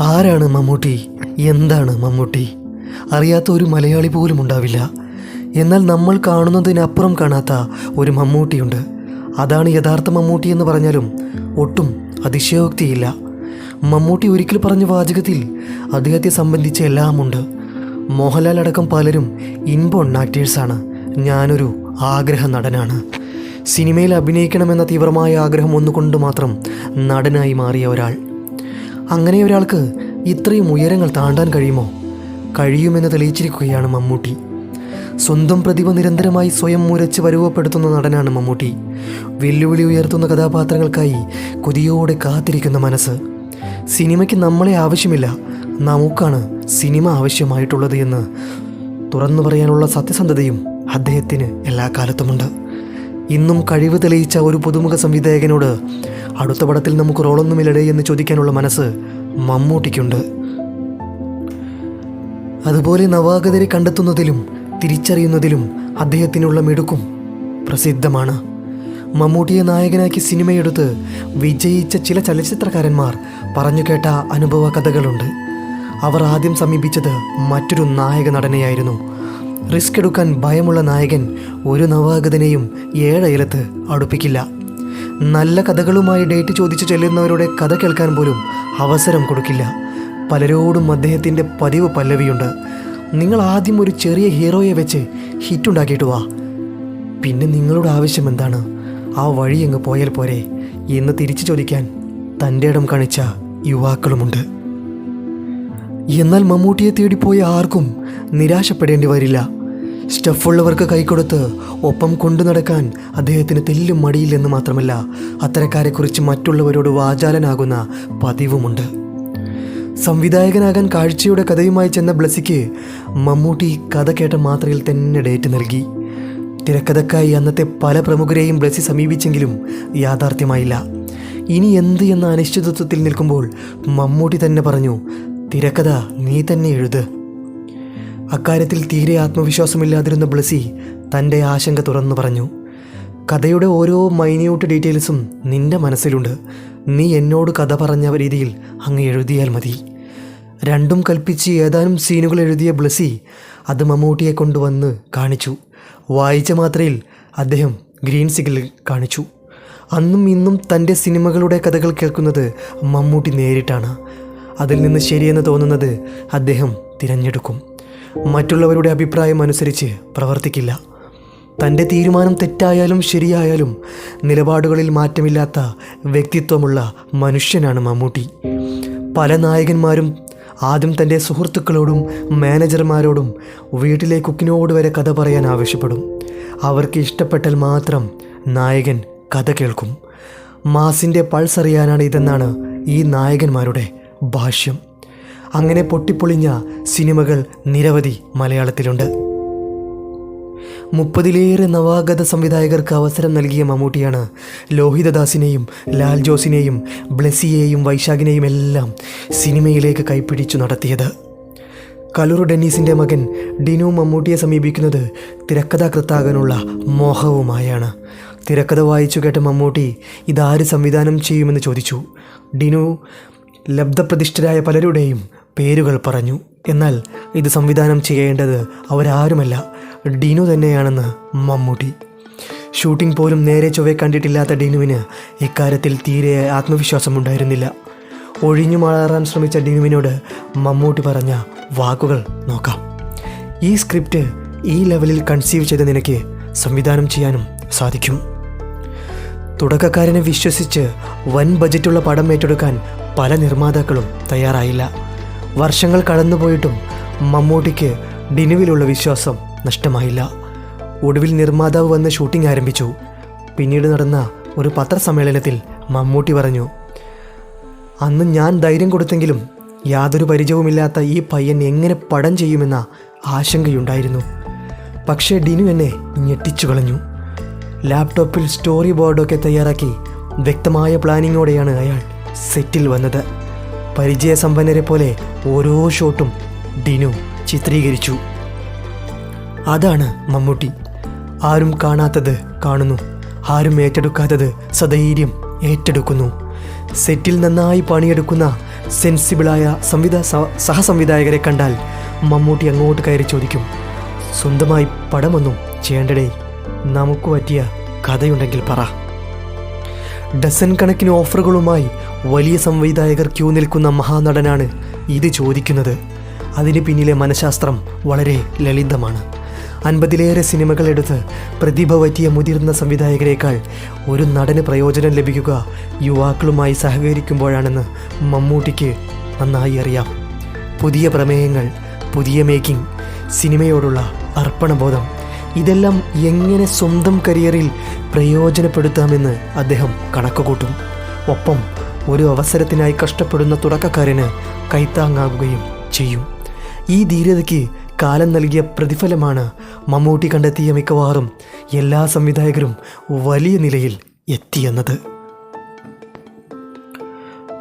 ആരാണ് മമ്മൂട്ടി? എന്താണ് മമ്മൂട്ടി? അറിയാത്ത ഒരു മലയാളി പോലും ഉണ്ടാവില്ല. എന്നാൽ നമ്മൾ കാണുന്നതിനപ്പുറം കാണാത്ത ഒരു മമ്മൂട്ടിയുണ്ട്. അതാണ് യഥാർത്ഥ മമ്മൂട്ടി എന്ന് പറഞ്ഞാലും ഒട്ടും അതിശയോക്തിയില്ല. മമ്മൂട്ടി ഒരിക്കൽ പറഞ്ഞ വാചകത്തിൽ അദ്ദേഹത്തെ സംബന്ധിച്ച് എല്ലാമുണ്ട്. മോഹൻലാൽ അടക്കം പലരും ഇൻബോൺ ആക്ടേഴ്സാണ്. ഞാനൊരു ആഗ്രഹ നടനാണ്. സിനിമയിൽ അഭിനയിക്കണമെന്ന തീവ്രമായ ആഗ്രഹം ഒന്നുകൊണ്ട് മാത്രം നടനായി മാറിയ ഒരാൾ. അങ്ങനെ ഒരാൾക്ക് ഇത്രയും ഉയരങ്ങൾ താണ്ടാൻ കഴിയുമോ? കഴിയുമെന്ന് തെളിയിച്ചിരിക്കുകയാണ് മമ്മൂട്ടി. സ്വന്തം പ്രതിഭ നിരന്തരമായി സ്വയം മുരച്ച് പരുവപ്പെടുത്തുന്ന നടനാണ് മമ്മൂട്ടി. വെല്ലുവിളി ഉയർത്തുന്ന കഥാപാത്രങ്ങൾക്കായി കൊതിയോടെ കാത്തിരിക്കുന്ന മനസ്സ്. സിനിമയ്ക്ക് നമ്മളെ ആവശ്യമില്ല. നമുക്കാണ് സിനിമ ആവശ്യമായിട്ടുള്ളത് എന്ന്. തുറന്നു പറയാനുള്ള സത്യസന്ധതയും അദ്ദേഹത്തിന് എല്ലാ കാലത്തുമുണ്ട്. ഇന്നും കഴിവ് തെളിയിച്ച ഒരു പുതുമുഖ സംവിധായകനോട് അടുത്ത പടത്തിൽ നമുക്ക് റോളൊന്നുമില്ലടേ എന്ന് ചോദിക്കാനുള്ള മനസ്സ് മമ്മൂട്ടിക്കുണ്ട്. അതുപോലെ നവാഗതരെ കണ്ടെത്തുന്നതിലും തിരിച്ചറിയുന്നതിലും അദ്ദേഹത്തിനുള്ള മിടുക്കും പ്രസിദ്ധമാണ്. മമ്മൂട്ടിയെ നായകനാക്കി സിനിമയെടുത്ത് വിജയിച്ച ചില ചലച്ചിത്രകാരന്മാർ പറഞ്ഞു കേട്ട അനുഭവ കഥകളുണ്ട്. അവർ ആദ്യം സമീപിച്ചത് മറ്റൊരു നായക നടനെയായിരുന്നു. റിസ്ക് എടുക്കാൻ ഭയമുള്ള നായകൻ ഒരു നവാഗതനെയും ഏഴയലത്ത് അടുപ്പിക്കില്ല. നല്ല കഥകളുമായി ഡേറ്റ് ചോദിച്ചു ചെല്ലുന്നവരുടെ കഥ കേൾക്കാൻ പോലും അവസരം കൊടുക്കില്ല. പലരോടും അദ്ദേഹത്തിന്റെ പതിവ് പല്ലവിയുണ്ട്. നിങ്ങൾ ആദ്യം ഒരു ചെറിയ ഹീറോയെ വെച്ച് ഹിറ്റുണ്ടാക്കിയിട്ട് വാ. പിന്നെ നിങ്ങളുടെ ആവശ്യം എന്താണ്? ആ വഴി അങ്ങ് പോയാൽ പോരെ. എന്ന് തിരിച്ചു ചോദിക്കാൻ തന്റെ ഇടം കാണിച്ച യുവാക്കളുമുണ്ട്. എന്നാൽ മമ്മൂട്ടിയെ തേടിപ്പോയ ആർക്കും നിരാശപ്പെടേണ്ടി വരില്ല. സ്റ്റഫുള്ളവർക്ക് കൈക്കൊടുത്ത് ഒപ്പം കൊണ്ടു നടക്കാൻ അദ്ദേഹത്തിന് തെല്ലും മടിയില്ലെന്ന് മാത്രമല്ല അത്തരക്കാരെക്കുറിച്ച് മറ്റുള്ളവരോട് വാചാലനാകുന്ന പതിവുമുണ്ട്. സംവിധായകനാകാൻ കാഴ്ചയുടെ കഥയുമായി ചെന്ന ബ്ലസിക്ക് മമ്മൂട്ടി കഥ കേട്ട മാത്രയിൽ തന്നെ ഡേറ്റ് നൽകി. തിരക്കഥക്കായി അന്നത്തെ പല പ്രമുഖരെയും ബ്ലസി സമീപിച്ചെങ്കിലും യാഥാർത്ഥ്യമായില്ല. ഇനി എന്ത് എന്ന അനിശ്ചിതത്വത്തിൽ നിൽക്കുമ്പോൾ മമ്മൂട്ടി തന്നെ പറഞ്ഞു തിരക്കഥ നീ തന്നെ എഴുത്. അക്കാര്യത്തിൽ തീരെ ആത്മവിശ്വാസമില്ലാതിരുന്ന ബ്ലസി തന്റെ ആശങ്ക തുറന്നു പറഞ്ഞു. കഥയുടെ ഓരോ മൈന്യൂട്ട് ഡീറ്റെയിൽസും നിന്റെ മനസ്സിലുണ്ട്. നീ എന്നോട് കഥ പറഞ്ഞ രീതിയിൽ അങ്ങ് എഴുതിയാൽ മതി. രണ്ടും കൽപ്പിച്ച് ഏതാനും സീനുകൾ എഴുതിയ ബ്ലസി അത് മമ്മൂട്ടിയെ കൊണ്ടുവന്ന് കാണിച്ചു. വായിച്ച മാത്രയിൽ അദ്ദേഹം ഗ്രീൻ സിഗ്നൽ കാണിച്ചു. അന്നും ഇന്നും തന്റെ സിനിമകളുടെ കഥകൾ കേൾക്കുന്നത് മമ്മൂട്ടി നേരിട്ടാണ്. അതിൽ നിന്ന് ശരിയെന്ന് തോന്നുന്നത് അദ്ദേഹം തിരഞ്ഞെടുക്കും. മറ്റുള്ളവരുടെ അഭിപ്രായം അനുസരിച്ച് പ്രവർത്തിക്കില്ല. തന്റെ തീരുമാനം തെറ്റായാലും ശരിയായാലും നിലപാടുകളിൽ മാറ്റമില്ലാത്ത വ്യക്തിത്വമുള്ള മനുഷ്യനാണ് മമ്മൂട്ടി. പല നായകന്മാരും ആദ്യം തന്റെ സുഹൃത്തുക്കളോടും മാനേജർമാരോടും വീട്ടിലെ കുക്കിനോട് വരെ കഥ പറയാൻ ആവശ്യപ്പെടും. അവർക്ക് ഇഷ്ടപ്പെട്ടാൽ മാത്രം നായകൻ കഥ കേൾക്കും. മാസിന്റെ പൾസ് അറിയാനാണ് ഇതെന്നാണ് ഈ നായകന്മാരുടെ ഭാഷ്യം. അങ്ങനെ പൊട്ടിപ്പൊളിഞ്ഞ സിനിമകൾ നിരവധി മലയാളത്തിലുണ്ട്. മുപ്പതിലേറെ നവാഗത സംവിധായകർക്ക് അവസരം നൽകിയ മമ്മൂട്ടിയാണ് ലോഹിതദാസിനെയും ലാൽ ജോസിനെയും ബ്ലെസിയെയും വൈശാഖിനെയും എല്ലാം സിനിമയിലേക്ക് കൈപ്പിടിച്ചു നടത്തിയത്. കലൂർ ഡെന്നീസിന്റെ മകൻ ഡിനു മമ്മൂട്ടിയെ സമീപിക്കുന്നത് തിരക്കഥാകൃത്താകാനുള്ള മോഹവുമായാണ്. തിരക്കഥ വായിച്ചു കേട്ട മമ്മൂട്ടി ഇതാര് സംവിധാനം ചെയ്യുമെന്ന് ചോദിച്ചു. ഡിനു ലബ്ധപ്രതിഷ്ഠരായ പലരുടെയും പേരുകൾ പറഞ്ഞു. എന്നാൽ ഇത് സംവിധാനം ചെയ്യേണ്ടത് അവരാരുമല്ല. ഡീനു തന്നെയാണെന്ന് മമ്മൂട്ടി. ഷൂട്ടിംഗ് പോലും നേരെ ചൊവ്വെ കണ്ടിട്ടില്ലാത്ത ഡീനുവിന് ഇക്കാര്യത്തിൽ തീരെ ആത്മവിശ്വാസമുണ്ടായിരുന്നില്ല. ഒഴിഞ്ഞു മാറാൻ ശ്രമിച്ച ഡീനുവിനോട് മമ്മൂട്ടി പറഞ്ഞ വാക്കുകൾ നോക്കാം. ഈ സ്ക്രിപ്റ്റ് ഈ ലെവലിൽ കൺസീവ് ചെയ്ത നിനക്ക് സംവിധാനം ചെയ്യാനും സാധിക്കും. തുടക്കക്കാരനെ വിശ്വസിച്ച് വൻ ബജറ്റുള്ള പടം ഏറ്റെടുക്കാൻ പല നിർമ്മാതാക്കളും തയ്യാറായില്ല. വർഷങ്ങൾ കടന്നുപോയിട്ടും മമ്മൂട്ടിക്ക് ഡിനുവിലുള്ള വിശ്വാസം നഷ്ടമായില്ല. ഒടുവിൽ നിർമ്മാതാവ് വന്ന് ഷൂട്ടിംഗ് ആരംഭിച്ചു. പിന്നീട് നടന്ന ഒരു പത്രസമ്മേളനത്തിൽ മമ്മൂട്ടി പറഞ്ഞു അന്ന് ഞാൻ ധൈര്യം കൊടുത്തെങ്കിലും യാതൊരു പരിചയവുമില്ലാത്ത ഈ പയ്യൻ എങ്ങനെ പടം ചെയ്യുമെന്ന ആശങ്കയുണ്ടായിരുന്നു. പക്ഷേ ഡിനു എന്നെ ഞെട്ടിച്ചു കളഞ്ഞു. ലാപ്ടോപ്പിൽ സ്റ്റോറി ബോർഡൊക്കെ തയ്യാറാക്കി വ്യക്തമായ പ്ലാനിങ്ങോടെയാണ് അയാൾ സെറ്റിൽ വന്നത്. പരിചയസമ്പന്നരെ പോലെ ഓരോ ഷോട്ടും ഡിനു ചിത്രീകരിച്ചു. അതാണ് മമ്മൂട്ടി. ആരും കാണാത്തത് കാണുന്നു. ആരും ഏറ്റെടുക്കാത്തത് സധൈര്യം ഏറ്റെടുക്കുന്നു. സെറ്റിൽ നന്നായി പണിയെടുക്കുന്ന സെൻസിബിളായ സംവിധാ സഹസംവിധായകരെ കണ്ടാൽ മമ്മൂട്ടി അങ്ങോട്ട് കയറി ചോദിക്കും സ്വന്തമായി പടമൊന്നും ചെയ്യേണ്ടടേ? നമുക്ക് പറ്റിയ കഥയുണ്ടെങ്കിൽ പറ. ഡസൻ കണക്കിന് ഓഫറുകളുമായി വലിയ സംവിധായകർ ക്യൂ നിൽക്കുന്ന മഹാനടനാണ് ഇത് ചോദിക്കുന്നത്. അതിന് പിന്നിലെ മനഃശാസ്ത്രം വളരെ ലളിതമാണ്. അൻപതിലേറെ സിനിമകൾ എടുത്ത് പ്രതിഭ പറ്റിയ മുതിർന്ന സംവിധായകരെക്കാൾ ഒരു നടന് പ്രയോജനം ലഭിക്കുക യുവാക്കളുമായി സഹകരിക്കുമ്പോഴാണെന്ന് മമ്മൂട്ടിക്ക് നന്നായി അറിയാം. പുതിയ പ്രമേയങ്ങൾ പുതിയ മേക്കിംഗ് സിനിമയോടുള്ള അർപ്പണബോധം. ഇതെല്ലാം എങ്ങനെ സ്വന്തം കരിയറിൽ പ്രയോജനപ്പെടുത്താമെന്ന് അദ്ദേഹം കണക്കുകൂട്ടും. ഒപ്പം ഒരു അവസരത്തിനായി കഷ്ടപ്പെടുന്ന തുടക്കക്കാരന് കൈത്താങ്ങാകുകയും ചെയ്യും. ഈ ധീരതയ്ക്ക് കാലം നൽകിയ പ്രതിഫലമാണ് മമ്മൂട്ടി കണ്ടെത്തിയ മിക്കവാറും എല്ലാ സംവിധായകരും വലിയ നിലയിൽ എത്തിയെന്നത്.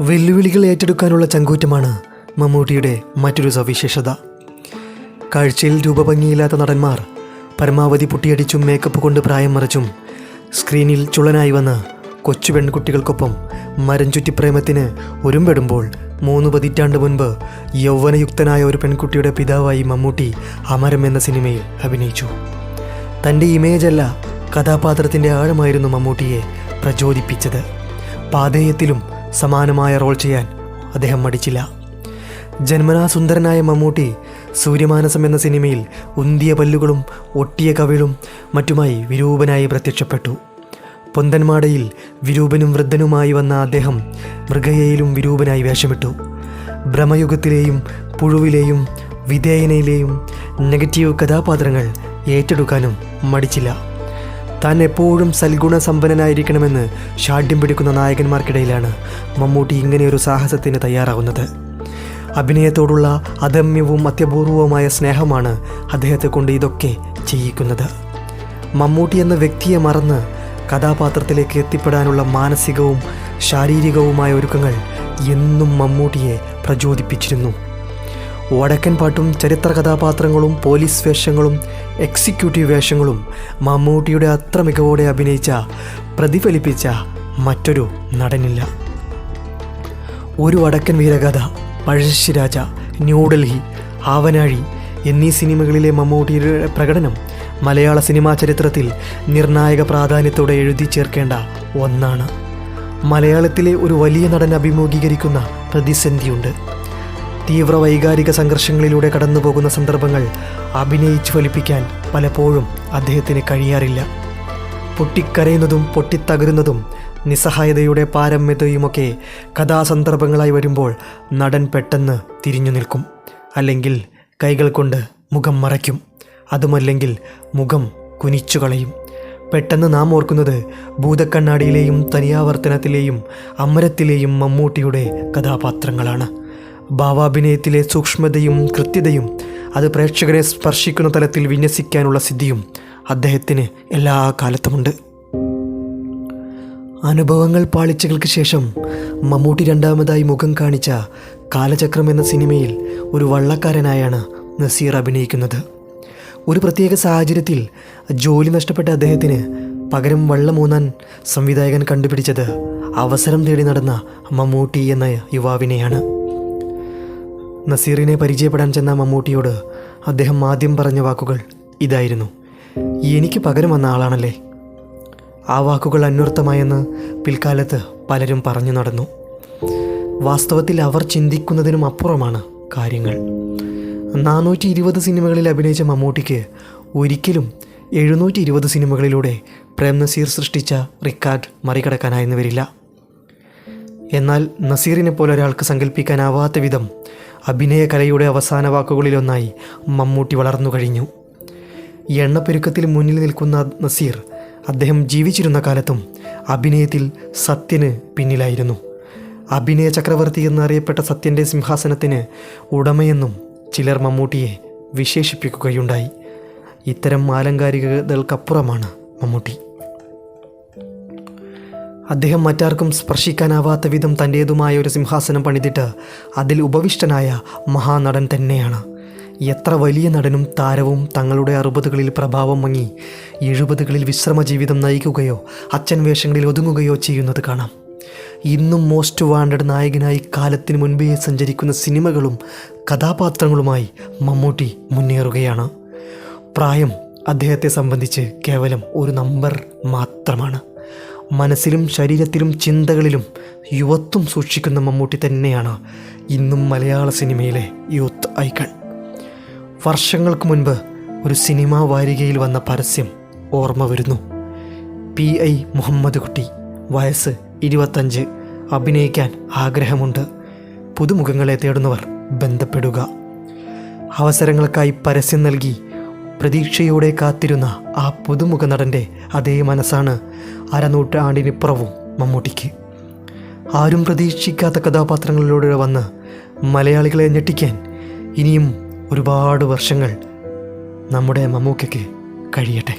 വെല്ലുവിളികൾ ഏറ്റെടുക്കാനുള്ള ചങ്കൂറ്റമാണ് മമ്മൂട്ടിയുടെ മറ്റൊരു സവിശേഷത. കാഴ്ചയിൽ രൂപഭംഗിയില്ലാത്ത നടന്മാർ പരമാവധി പുട്ടിയടിച്ചും മേക്കപ്പ് കൊണ്ട് പ്രായം മറച്ചും സ്ക്രീനിൽ ചുളനായി വന്ന കൊച്ചു പെൺകുട്ടികൾക്കൊപ്പം മരം ചുറ്റി പ്രേമത്തിന് ഒരുമ്പെടുമ്പോൾ മൂന്ന് പതിറ്റാണ്ട് മുൻപ് യൗവനയുക്തനായ ഒരു പെൺകുട്ടിയുടെ പിതാവായി മമ്മൂട്ടി അമരം എന്ന സിനിമയിൽ അഭിനയിച്ചു. തന്റെ ഇമേജല്ല കഥാപാത്രത്തിന്റെ ആഴമായിരുന്നു മമ്മൂട്ടിയെ പ്രചോദിപ്പിച്ചത്. പാതേയത്തിലും സമാനമായ റോൾ ചെയ്യാൻ അദ്ദേഹം മടിച്ചില്ല. ജന്മനാ സുന്ദരനായ മമ്മൂട്ടി സൂര്യമാനസം എന്ന സിനിമയിൽ ഉന്തിയ പല്ലുകളും ഒട്ടിയ കവിളും മറ്റുമായി വിരൂപനായി പ്രത്യക്ഷപ്പെട്ടു. പൊന്തന്മാടയിൽ വിരൂപനും വൃദ്ധനുമായി വന്ന അദ്ദേഹം മൃഗയയിലും വിരൂപനായി വേഷമിട്ടു. ഭ്രമയുഗത്തിലെയും പുഴുവിലെയും വിധേയനയിലെയും നെഗറ്റീവ് കഥാപാത്രങ്ങൾ ഏറ്റെടുക്കാനും മടിച്ചില്ല. താൻ എപ്പോഴും സൽഗുണ സമ്പന്നനായിരിക്കണമെന്ന് ഷാഠ്യം പിടിക്കുന്ന നായകന്മാർക്കിടയിലാണ് മമ്മൂട്ടി ഇങ്ങനെയൊരു സാഹസത്തിന് തയ്യാറാവുന്നത്. അഭിനയത്തോടുള്ള അദമ്യവും അത്യപൂർവവുമായ സ്നേഹമാണ് അദ്ദേഹത്തെ കൊണ്ട് ഇതൊക്കെ ചെയ്യിക്കുന്നത്. മമ്മൂട്ടി എന്ന വ്യക്തിയെ മറന്ന് കഥാപാത്രത്തിലേക്ക് എത്തിപ്പെടാനുള്ള മാനസികവും ശാരീരികവുമായ ഒരുക്കങ്ങൾ എന്നും മമ്മൂട്ടിയെ പ്രചോദിപ്പിച്ചിരുന്നു. വടക്കൻ പാട്ടും ചരിത്ര കഥാപാത്രങ്ങളും പോലീസ് വേഷങ്ങളും എക്സിക്യൂട്ടീവ് വേഷങ്ങളും മമ്മൂട്ടിയുടെ അത്ര മികവോടെ അഭിനയിച്ച പ്രതിഫലിപ്പിച്ച മറ്റൊരു നടനില്ല. ഒരു വടക്കൻ വീരഗാഥ. പഴശ്ശിരാജ ന്യൂഡൽഹി ആവനാഴി എന്നീ സിനിമകളിലെ മമ്മൂട്ടിയുടെ പ്രകടനം മലയാള സിനിമാ ചരിത്രത്തിൽ നിർണായക പ്രാധാന്യത്തോടെ എഴുതി ചേർക്കേണ്ട ഒന്നാണ്. മലയാളത്തിലെ ഒരു വലിയ നടൻ അഭിമുഖീകരിക്കുന്ന പ്രതിസന്ധിയുണ്ട്. തീവ്ര വൈകാരിക സംഘർഷങ്ങളിലൂടെ കടന്നുപോകുന്ന സന്ദർഭങ്ങൾ അഭിനയിച്ചു ഫലിപ്പിക്കാൻ പലപ്പോഴും അദ്ദേഹത്തിന് കഴിയാറില്ല. പൊട്ടിക്കരയുന്നതും പൊട്ടിത്തകരുന്നതും നിസ്സഹായതയുടെ പാരമ്യതയുമൊക്കെ കഥാസന്ദർഭങ്ങളായി വരുമ്പോൾ നടൻ പെട്ടെന്ന് തിരിഞ്ഞു നിൽക്കും. അല്ലെങ്കിൽ കൈകൾ കൊണ്ട് മുഖം മറയ്ക്കും. അതുമല്ലെങ്കിൽ മുഖം കുനിച്ചു കളയും. പെട്ടെന്ന് നാം ഓർക്കുന്നത് ഭൂതക്കണ്ണാടിയിലെയും തനിയാവർത്തനത്തിലെയും അമരത്തിലെയും മമ്മൂട്ടിയുടെ കഥാപാത്രങ്ങളാണ്. ഭാവാഭിനയത്തിലെ സൂക്ഷ്മതയും കൃത്യതയും അത് പ്രേക്ഷകരെ സ്പർശിക്കുന്ന തലത്തിൽ വിന്യസിക്കാനുള്ള സിദ്ധിയും അദ്ദേഹത്തിന് എല്ലാ കാലത്തുമുണ്ട്. അനുഭവങ്ങൾ പാളിച്ചകൾക്ക് ശേഷം മമ്മൂട്ടി രണ്ടാമതായി മുഖം കാണിച്ച കാലചക്രം എന്ന സിനിമയിൽ ഒരു വള്ളക്കാരനായാണ് നസീർ അഭിനയിക്കുന്നത്. ഒരു പ്രത്യേക സാഹചര്യത്തിൽ ജോലി നഷ്ടപ്പെട്ട അദ്ദേഹത്തിന് പകരം വള്ളമൂന്നാൻ സംവിധായകൻ കണ്ടുപിടിച്ചത് അവസരം തേടി നടന്ന മമ്മൂട്ടി എന്ന യുവാവിനെയാണ്. നസീറിനെ പരിചയപ്പെടാൻ ചെന്ന മമ്മൂട്ടിയോട് അദ്ദേഹം ആദ്യം പറഞ്ഞ വാക്കുകൾ ഇതായിരുന്നു. എനിക്ക് പകരം വന്ന ആളാണല്ലേ? ആ വാക്കുകൾ അന്വർത്ഥമായെന്ന് പിൽക്കാലത്ത് പലരും പറഞ്ഞു നടന്നു. വാസ്തവത്തിൽ അവർ ചിന്തിക്കുന്നതിനും അപ്പുറമാണ് കാര്യങ്ങൾ. നാനൂറ്റി ഇരുപത് സിനിമകളിൽ അഭിനയിച്ച മമ്മൂട്ടിക്ക് ഒരിക്കലും എഴുന്നൂറ്റി ഇരുപത് സിനിമകളിലൂടെ പ്രേം നസീർ സൃഷ്ടിച്ച റിക്കാർഡ് മറികടക്കാനായെന്ന് വരില്ല. എന്നാൽ നസീറിനെ പോലെ ഒരാൾക്ക് സങ്കല്പിക്കാനാവാത്ത വിധം അഭിനയ കലയുടെ അവസാന വാക്കുകളിലൊന്നായി മമ്മൂട്ടി വളർന്നു കഴിഞ്ഞു. എണ്ണപ്പെരുക്കത്തിൽ മുന്നിൽ നിൽക്കുന്ന നസീർ അദ്ദേഹം ജീവിച്ചിരുന്ന കാലത്തും അഭിനയത്തിൽ സത്യന് പിന്നിലായിരുന്നു. അഭിനയ ചക്രവർത്തി എന്നറിയപ്പെട്ട സത്യന്റെ സിംഹാസനത്തിന് ഉടമയെന്നും ചിലർ മമ്മൂട്ടിയെ വിശേഷിപ്പിക്കുകയുണ്ടായി. ഇത്തരം ആലങ്കാരികതകൾക്കപ്പുറമാണ് മമ്മൂട്ടി. അദ്ദേഹം മറ്റാർക്കും സ്പർശിക്കാനാവാത്ത വിധം തന്റേതുമായ ഒരു സിംഹാസനം പണിതിട്ട് അതിൽ ഉപവിഷ്ടനായ മഹാനടൻ തന്നെയാണ്. എത്ര വലിയ നടനും താരവും തങ്ങളുടെ അറുപതുകളിൽ പ്രഭാവം മങ്ങി എഴുപതുകളിൽ വിശ്രമ ജീവിതം നയിക്കുകയോ അച്ഛൻ വേഷങ്ങളിൽ ഒതുങ്ങുകയോ ചെയ്യുന്നത് കാണാം. ഇന്നും മോസ്റ്റ് വാണ്ടഡ് നായകനായി കാലത്തിന് മുൻപേ സഞ്ചരിക്കുന്ന സിനിമകളും കഥാപാത്രങ്ങളുമായി മമ്മൂട്ടി മുന്നേറുകയാണ്. പ്രായം അദ്ദേഹത്തെ സംബന്ധിച്ച് കേവലം ഒരു നമ്പർ മാത്രമാണ്. മനസ്സിലും ശരീരത്തിലും ചിന്തകളിലും യുവത്വം സൂക്ഷിക്കുന്ന മമ്മൂട്ടി തന്നെയാണ് ഇന്നും മലയാള സിനിമയിലെ യൂത്ത് ഐക്കൺ. വർഷങ്ങൾക്ക് മുൻപ് ഒരു സിനിമാ വാരികയിൽ വന്ന പരസ്യം ഓർമ്മ വരുന്നു. പി ഐ മുഹമ്മദ് കുട്ടി വയസ്സ് ഇരുപത്തഞ്ച് അഭിനയിക്കാൻ ആഗ്രഹമുണ്ട്. പുതുമുഖങ്ങളെ തേടുന്നവർ ബന്ധപ്പെടുക. അവസരങ്ങൾക്കായി പരസ്യം നൽകി പ്രതീക്ഷയോടെ കാത്തിരുന്ന ആ പുതുമുഖ നടന്റെ അതേ മനസ്സാണ് അരനൂറ്റാണ്ടിനിപ്പുറവും മമ്മൂട്ടിക്ക്. ആരും പ്രതീക്ഷിക്കാത്ത കഥാപാത്രങ്ങളിലൂടെ വന്ന് മലയാളികളെ ഞെട്ടിക്കാൻ ഇനിയും ഒരുപാട് വർഷങ്ങൾ നമ്മുടെ മമ്മൂക്കയ്ക്ക് കഴിയട്ടെ.